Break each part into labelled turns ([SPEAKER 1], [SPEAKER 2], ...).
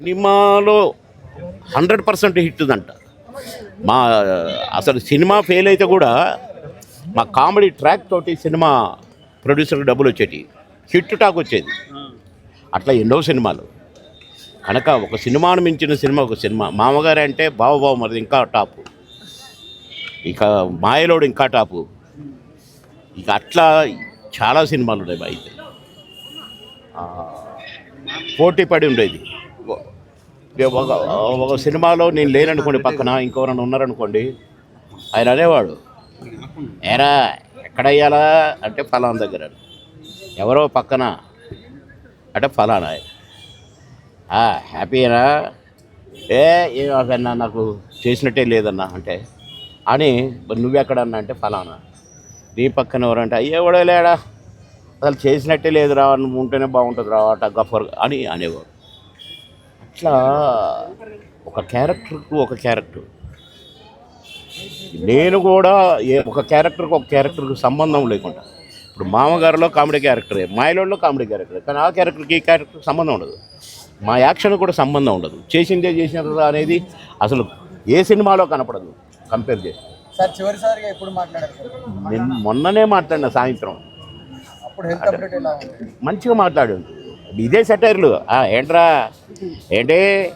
[SPEAKER 1] సినిమాలో hundred percent హిట్దంట. మా అసలు సినిమా ఫెయిల్ అయితే కూడా మా కామెడీ ట్రాక్ తోటి సినిమా ప్రొడ్యూసర్కి డబ్బులు వచ్చేటి హిట్ టాక్ వచ్చేది. అట్లా ఎన్నో సినిమాలు. కనుక ఒక సినిమాను మించిన సినిమా ఒక సినిమా. మామగారు అంటే బావబాబు మరి ఇంకా టాపు. ఇక మాయలోడు ఇంకా టాపు. ఇక అట్లా చాలా సినిమాలు ఉన్నాయి అయితే పోటీ పడి ఉండేది. ఒక ఒక సినిమాలో నేను లేననుకోండి పక్కన ఇంకెవరైనా ఉన్నారనుకోండి ఆయన అనేవాడు ఏరా ఎక్కడ అయ్యాలా అంటే ఫలానా దగ్గర ఎవరో పక్కన? అంటే ఫలానా. "ఆ, హ్యాపీనా ఏ అదన్నా నాకు చేసినట్టే లేదన్నా అంటే. అని నువ్వెక్కడన్నా? అంటే ఫలానా. నీ పక్కన ఎవరంటే అయ్యే కూడా లేడా? అసలు చేసినట్టే లేదురా నువ్వు ఉంటేనే బాగుంటుంది రా గఫర్ అని అనేవాడు. అట్లా ఒక క్యారెక్టర్కు ఒక క్యారెక్టర్. నేను కూడా ఏ ఒక క్యారెక్టర్కి ఒక క్యారెక్టర్కి సంబంధం లేకుండా. ఇప్పుడు మామగారిలో కామెడీ క్యారెక్టరే మాయలోడ్లో కామెడీ క్యారెక్టరే కానీ ఆ క్యారెక్టర్కి ఈ క్యారెక్టర్కి సంబంధం ఉండదు. మా యాక్షన్ కూడా సంబంధం ఉండదు. చేసిందే చేసినదా అనేది అసలు ఏ సినిమాలో కనపడదు. కంపేర్ చేసి
[SPEAKER 2] సార్ చివరిసారిగా ఎప్పుడు మాట్లాడారు
[SPEAKER 1] నిన్న మొన్ననే మాట్లాడిన సాయంత్రం. మంచిగా మాట్లాడు ఇదే సెటైర్లు. ఆ, ఏంట్రా? ఏంటి?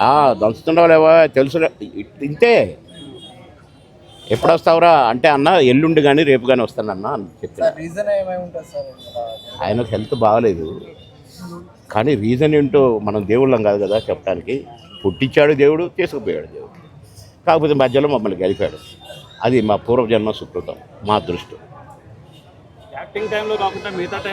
[SPEAKER 1] ఆ, దంచుతున్నావు లేవా తెలుసు ఇంతే. ఎప్పుడు వస్తావురా అంటే అన్న ఎల్లుండి కానీ రేపు కానీ వస్తానన్నా అని చెప్పాను.
[SPEAKER 2] సార్ రీజన్ ఏమై ఉంటుంది సార్? ఇలా
[SPEAKER 1] ఆయనకు హెల్త్ బాగాలేదు. కానీ రీజన్ ఏంటో మనం దేవుళ్ళం కాదు కదా చెప్పడానికి. పుట్టించాడు దేవుడు తీసుకుపోయాడు దేవుడు. కాకపోతే మధ్యలో మమ్మల్ని గెలిపాడు. అది మా పూర్వజన్మ సుకృతం మా అదృష్టం.
[SPEAKER 3] యాక్టింగ్ టైంలో కాకుండా మిగతా